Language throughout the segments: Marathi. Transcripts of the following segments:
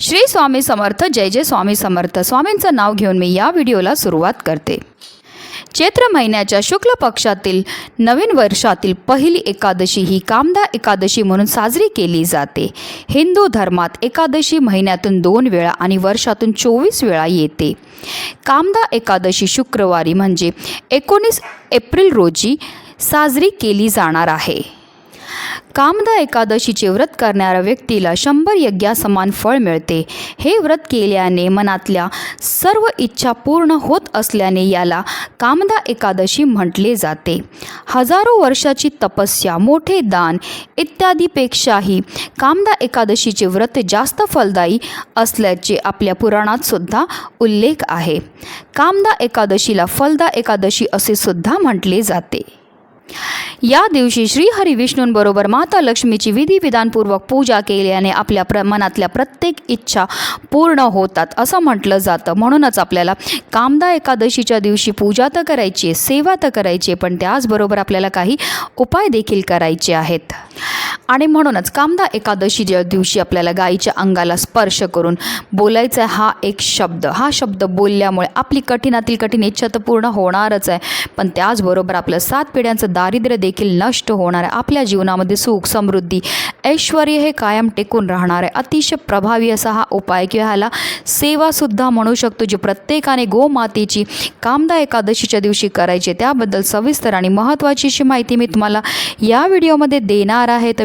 श्री स्वामी समर्थ जय जय स्वामी समर्थ. स्वामींचं नाव घेऊन मी या व्हिडिओला सुरुवात करते. चैत्र महिन्याच्या शुक्ल पक्षातील नवीन वर्षातील पहिली एकादशी ही कामदा एकादशी म्हणून साजरी केली जाते. हिंदू धर्मात एकादशी महिन्यातून दोन वेळा आणि वर्षातून चोवीस वेळा येते. कामदा एकादशी शुक्रवारी म्हणजे एकोणीस एप्रिल रोजी साजरी केली जाणार आहे. कामदा एकादशीचे व्रत करणाऱ्या व्यक्तीला शंभर यज्ञासमान फळ मिळते. हे व्रत केल्याने मनातल्या सर्व इच्छा पूर्ण होत असल्याने याला कामदा एकादशी म्हटले जाते. हजारो वर्षाची तपस्या मोठे दान इत्यादीपेक्षाही कामदा एकादशीचे व्रत जास्त फलदायी असल्याचे आपल्या पुराणात सुद्धा उल्लेख आहे. कामदा एकादशीला फलदा एकादशी असे सुद्धा म्हटले जाते. या दिवशी श्रीहरी विष्णूंबरोबर माता लक्ष्मीची विधिविधानपूर्वक पूजा केल्याने आपल्या प्र मनातल्या प्रत्येक इच्छा पूर्ण होतात असं म्हटलं जातं. म्हणूनच आपल्याला कामदा एकादशीच्या दिवशी पूजा तर करायची आहे सेवा तर करायची आहे पण त्याचबरोबर आपल्याला काही उपाय देखील करायचे आहेत. आणि म्हणूनच कामदा एकादशीच्या दिवशी आपल्याला गायीच्या अंगाला स्पर्श करून बोलायचा आहे हा एक शब्द. हा शब्द बोलल्यामुळे आपली कठीणातील कठीण इच्छा तर पूर्ण होणारच आहे. पण त्याचबरोबर आपलं सात पिढ्यांचं दारिद्र्य देखील नष्ट होणार आहे. आपल्या जीवनामध्ये सुख समृद्धी ऐश्वर हे कायम टेकून राहणार आहे. अतिशय प्रभावी असा हा उपाय किंवा ह्याला सेवासुद्धा म्हणू शकतो जी प्रत्येकाने गोमातेची कामदा एकादशीच्या दिवशी करायची. त्याबद्दल सविस्तर आणि महत्त्वाची अशी माहिती मी तुम्हाला या व्हिडिओमध्ये देणार आहे. तर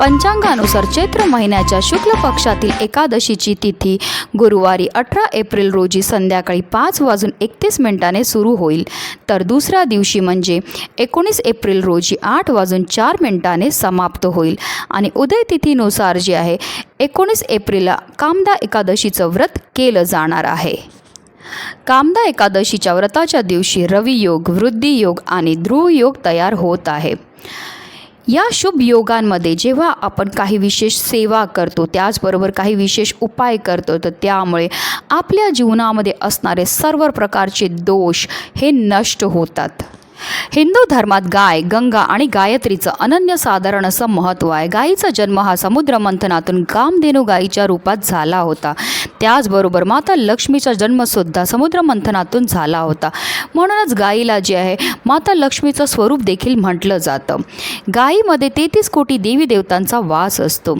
पंचांगानुसार चैत्र महिन्याच्या शुक्ल पक्षातील एकादशीची तिथी गुरुवारी अठरा एप्रिल रोजी संध्याकाळी पाच वाजून एकतीस मिनिटाने सुरू होईल. तर दुसऱ्या दिवशी म्हणजे एकोणीस एप्रिल रोजी आठ वाजून चार मिनिटाने समाप्त होईल. आणि उदय तिथीनुसार जे आहे एकोणीस एप्रिलला कामदा एकादशीचं व्रत केलं जाणार आहे. कामदा एकादशीच्या व्रताच्या दिवशी रवियोग वृद्धियोग आणि ध्रुवयोग तयार होत आहे. या शुभ योगांमध्ये जेव्हा आपण काही विशेष सेवा करतो त्याचबरोबर काही विशेष उपाय करतो तर त्यामुळे आपल्या जीवनामध्ये असणारे सर्व प्रकारचे दोष हे नष्ट होतात. हिंदू धर्मात गाय गंगा आणि गायत्रीचं अनन्यसाधारण असं महत्त्व आहे. गायीचा जन्म हा समुद्र मंथनातून कामधेनू गायीच्या रूपात झाला होता. त्याचबरोबर माता लक्ष्मीचा जन्मसुद्धा समुद्र मंथनातून झाला होता. म्हणूनच गायीला जे आहे माता लक्ष्मीचं स्वरूप देखील म्हटलं जातं. गायीमध्ये तेहतीस कोटी देवी देवतांचा वास असतो.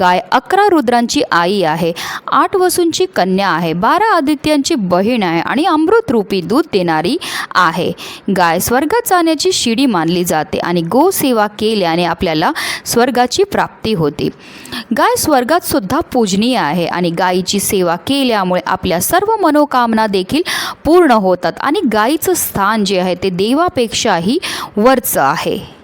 गाय अकरा रुद्रांची आई आहे आठ वसूंची कन्या आहे बारा आदित्यांची बहीण आहे आणि अमृतरूपी दूध देणारी आहे. गाय स्वर्गात जाण्याची शिडी मानली जाते आणि गोसेवा केल्याने आपल्याला स्वर्गाची प्राप्ती होते. गाय स्वर्गात सुद्धा पूजनीय आहे आणि गायीची सेवा केल्यामुळे आपल्या सर्व मनोकामना देखील पूर्ण होतात आणि गायीचं स्थान जे आहे ते देवापेक्षाही वरचं आहे.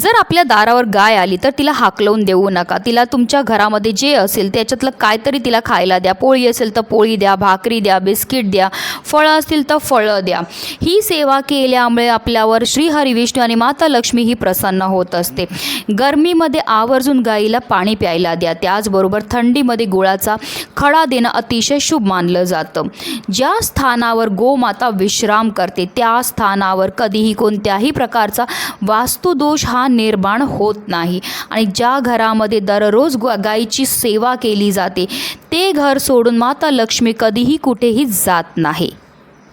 जर आपल्या दारावर गाय आली तर तिला हाकलवून देऊ नका. तिला तुमच्या घरामध्ये जे असेल त्याच्यातलं काहीतरी तिला खायला द्या. पोळी असेल तर पोळी द्या भाकरी द्या बिस्किट द्या फळं असतील तर फळं द्या. ही सेवा केल्यामुळे आपल्यावर श्री हरिविष्णू आणि माता लक्ष्मी ही प्रसन्न होत असते. गरमीमध्ये आवर्जून गाईला पाणी प्यायला द्या. त्याचबरोबर थंडीमध्ये गुळाचा खडा देणं अतिशय शुभ मानलं जातं. ज्या स्थानावर गोमाता विश्राम करते त्या स्थानावर कधीही कोणत्याही प्रकारचा वास्तुदोष हा निर्माण होत नाही. आणि ज्या घरामध्ये दररोज ग- सेवा केली जाते ते घर सोडून माता लक्ष्मी कधीही कुठेही जात नाही.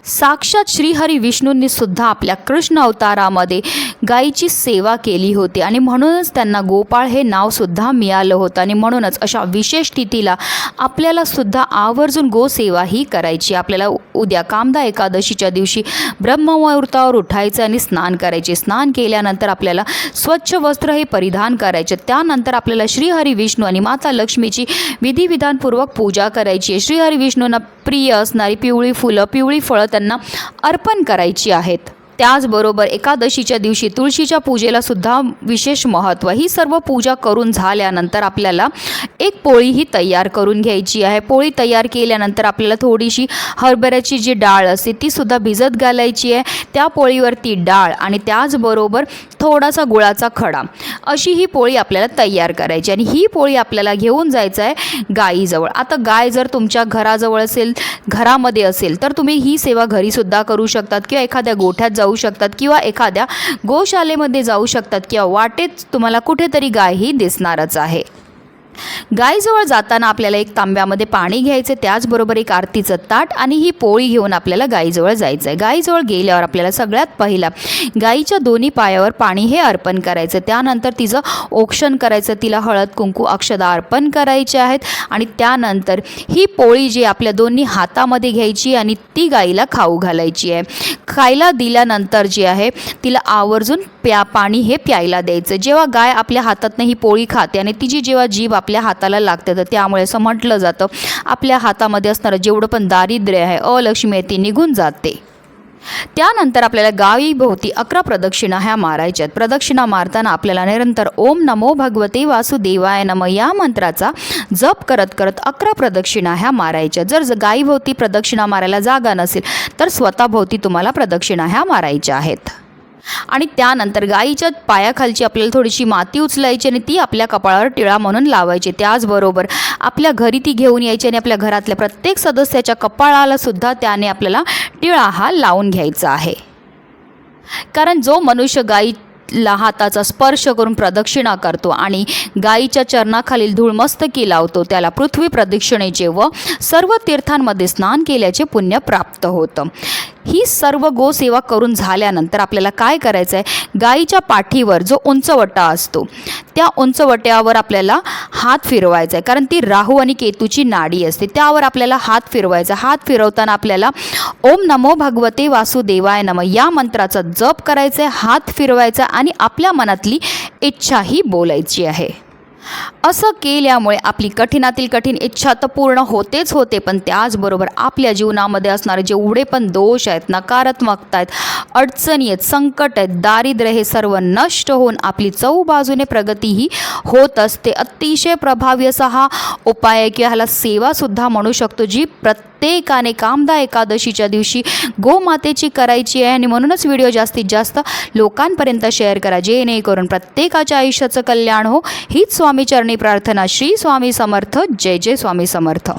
साक्षात श्रीहरी विष्णूंनी सुद्धा आपल्या कृष्ण अवतारामध्ये गायीची सेवा केली होती. आणि म्हणूनच त्यांना गोपाळ हे नावसुद्धा मिळालं होतं. आणि म्हणूनच अशा विशेष तिथीला आपल्याला सुद्धा आवर्जून गोसेवा ही करायची. आपल्याला उद्या कामदा एकादशीच्या दिवशी ब्रह्ममुहूर्तावर उठायचं आणि स्नान करायचे. स्नान केल्यानंतर आपल्याला स्वच्छ वस्त्र हे परिधान करायचे. त्यानंतर आपल्याला श्रीहरी विष्णू आणि माता लक्ष्मीची विधिविधानपूर्वक पूजा करायची. आहे श्रीहरी विष्णूंना प्रिय असणारी पिवळी फुलं पिवळी फळं त्यांना अर्पण करायची आहेत. त्याचबरोबर एकादशीच्या दिवशी तुळशीच्या पूजेला सुद्धा विशेष महत्त्व ही सर्व पूजा करून झाल्यानंतर आपल्याला एक पोळी ही तयार करून घ्यायची आहे. पोळी तयार केल्यानंतर आपल्याला थोडीशी हरभऱ्याची जी डाळ असते ती सुद्धा भिजत घालायची आहे. त्या पोळीवरती डाळ आणि त्याचबरोबर थोडासा गुळाचा खडा अशी ही पोळी आपल्याला तयार करायची आणि ही पोळी आपल्याला घेऊन जायचं आहे गाईजवळ. आता गाय जर तुमच्या घराजवळ असेल घरामध्ये असेल तर तुम्ही ही सेवा घरीसुद्धा करू शकतात किंवा एखाद्या गोठ्यात जाऊ शकतात किंवा एखाद्या गोशालेमध्ये जाऊ शकतात किंवा वाटेत तुम्हाला कुठेतरी गायही दिसणारच आहे. गायजवळ जाताना आपल्याला एक तांब्यामध्ये पाणी घ्यायचं त्याचबरोबर एक आरतीचं ताट आणि ही पोळी घेऊन आपल्याला गायीजवळ जायचं आहे गायीजवळ गेल्यावर आपल्याला सगळ्यात पहिला गायीच्या दोन्ही पायावर पाणी हे अर्पण करायचं. त्यानंतर तिचं औक्षण करायचं. तिला हळद कुंकू अक्षदा अर्पण करायचे आहेत आणि त्यानंतर ही पोळी जी आपल्या दोन्ही हातामध्ये घ्यायची आणि ती गाईला खाऊ घालायची आहे. खायला दिल्यानंतर जी आहे तिला आवर्जून प्या पाणी हे प्यायला द्यायचं. जेव्हा गाय आपल्या हातातनं ही पोळी खाते आणि तिची जेव्हा जीभ आपल्या हाताला लागते. तर त्यामुळे असं म्हटलं जातं आपल्या हातामध्ये असणारं जेवढं पण दारिद्र्य आहे अलक्ष्मी आहे ती निघून जाते. त्यानंतर आपल्याला गायीभोवती अकरा प्रदक्षिणा ह्या मारायच्यात. प्रदक्षिणा मारताना आपल्याला निरंतर ओम नमो भगवते वासुदेवाय नम या मंत्राचा जप करत करत अकरा प्रदक्षिणा ह्या मारायच्या जर गाईभोवती गायीभोवती प्रदक्षिणा मारायला जागा नसेल तर स्वतःभोवती तुम्हाला प्रदक्षिणा ह्या मारायच्या आहेत. आणि त्यानंतर गाईच्या पायाखालची आपल्याला थोडीशी माती उचलायची आणि ती आपल्या कपाळावर टिळा म्हणून लावायची. त्याचबरोबर आपल्या घरी ती घेऊन यायची आणि आपल्या घरातल्या प्रत्येक सदस्याच्या कपाळाला सुद्धा त्याने आपल्याला टिळा हा लावून घ्यायचा आहे. कारण जो मनुष्य गाईला हाताचा स्पर्श करून प्रदक्षिणा करतो आणि गाईच्या चरणाखालील धूळमस्तकी लावतो त्याला पृथ्वी प्रदक्षिणेचे व सर्व तीर्थांमध्ये स्नान केल्याचे पुण्य प्राप्त होतं. ही सर्व गोसेवा करून झाल्यानंतर आपल्याला काय करायचं आहे गाईच्या पाठीवर जो उंचवटा असतो त्या उंचवट्यावर आपल्याला हात फिरवायचा आहे कारण ती राहू आणि केतूची नाडी असते. त्यावर आपल्याला हात फिरवायचा हात फिरवताना आपल्याला ओम नमो भगवते वासुदेवाय नम या मंत्राचा जप करायचा आहे हात फिरवायचा आणि आपल्या मनातली इच्छाही बोलायची आहे. असं केल्यामुळे आपली कठीणातील कठीण इच्छा तर पूर्ण होतेच होते पण त्याचबरोबर आपल्या जीवनामध्ये असणारे जेवढे पण दोष आहेत नकारात्मकता आहेत अडचणी आहेत संकट आहेत दारिद्र्य हे सर्व नष्ट होऊन आपली चौबाजूने प्रगतीही होत असते. अतिशय प्रभावी असा हा उपाय आहे किंवा ह्याला सेवासुद्धा म्हणू शकतो जी प्रत्येकाने कामदा एकादशीच्या दिवशी गोमातेची करायची आहे आणि म्हणूनच व्हिडिओ जास्तीत जास्त लोकांपर्यंत शेअर करा. जेणेकरून प्रत्येकाच्या आयुष्याचं कल्याण हो. हीच स्वामीचरणी प्रार्थना. श्री स्वामी समर्थ. जय जय स्वामी समर्थ.